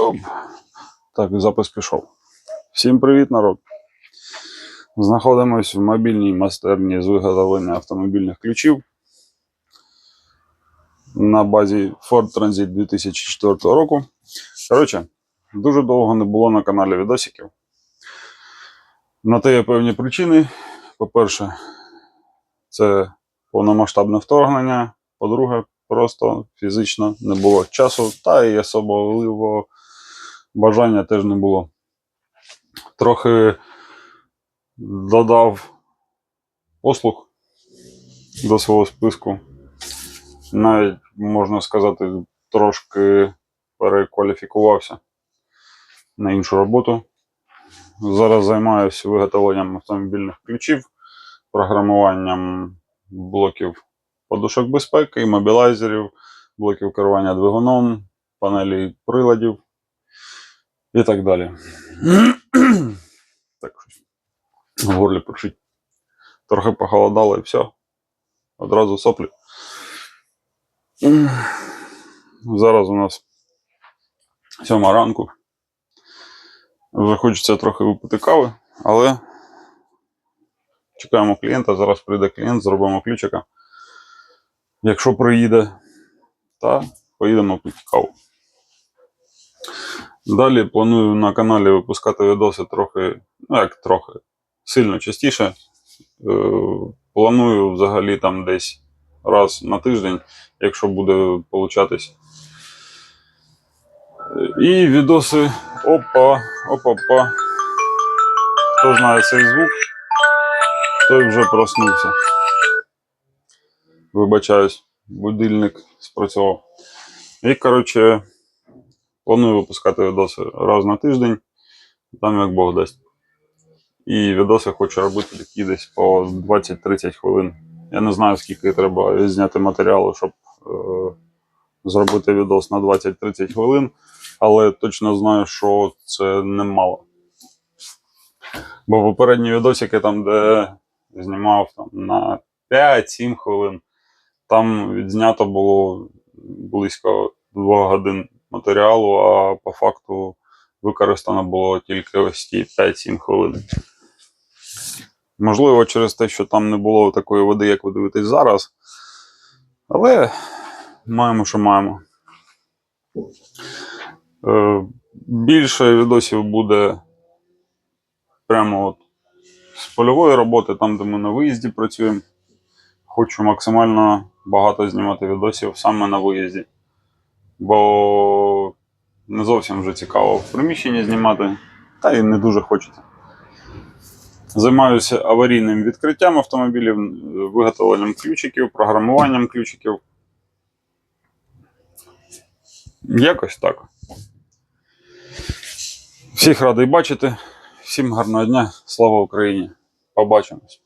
Оп. Так, запис пішов. Всім привіт, народ. Знаходимось в мобільній майстерні з виготовлення автомобільних ключів на базі Ford Transit 2004 року. Коротше, дуже довго не було на каналі відосиків. На те є певні причини. По-перше, це повномасштабне вторгнення. По-друге, просто фізично не було часу, та і особливого бажання теж не було. Трохи додав послуг до свого списку. Навіть, можна сказати, трошки перекваліфікувався на іншу роботу. Зараз займаюся виготовленням автомобільних ключів, програмуванням блоків подушок безпеки, мобілайзерів, блоків керування двигуном, панелі приладів і так далі. так в горлі першить. Трохи похолодало і все. Одразу соплі. Зараз у нас сьома ранку. Вже хочеться трохи випити кави, але чекаємо клієнта. Зараз прийде клієнт, зробимо ключика. Якщо приїде, та поїдемо пити каву. Далі планую на каналі випускати відоси трохи, ну як трохи, сильно частіше. Е, планую взагалі там десь раз на тиждень, якщо буде получатись. І відоси. Опа, опа-па. Хто знає цей звук, той вже проснувся. Вибачаюсь, будильник спрацював. І, коротше, планую випускати відоси раз на тиждень, там як Бог дасть. І відоси хочу робити такі десь по 20-30 хвилин. Я не знаю, скільки треба зняти матеріалу, щоб е, зробити відос на 20-30 хвилин, але точно знаю, що це немало. Бо попередні відосики, там, де знімав там, на 5-7 хвилин, там відзнято було близько 2 годин матеріалу, а по факту використано було тільки ось ті 5-7 хвилин. Можливо, через те, що там не було такої води, як ви дивитесь зараз. Але маємо, що маємо. Е, більше відосів буде прямо от з польової роботи, там, де ми на виїзді працюємо. Хочу максимально багато знімати відосів саме на виїзді. Бо не зовсім вже цікаво в приміщенні знімати, та й не дуже хочеться. Займаюся аварійним відкриттям автомобілів, виготовленням ключиків, програмуванням ключиків. Якось так. Всіх радий бачити. Всім гарного дня. Слава Україні! Побачимось!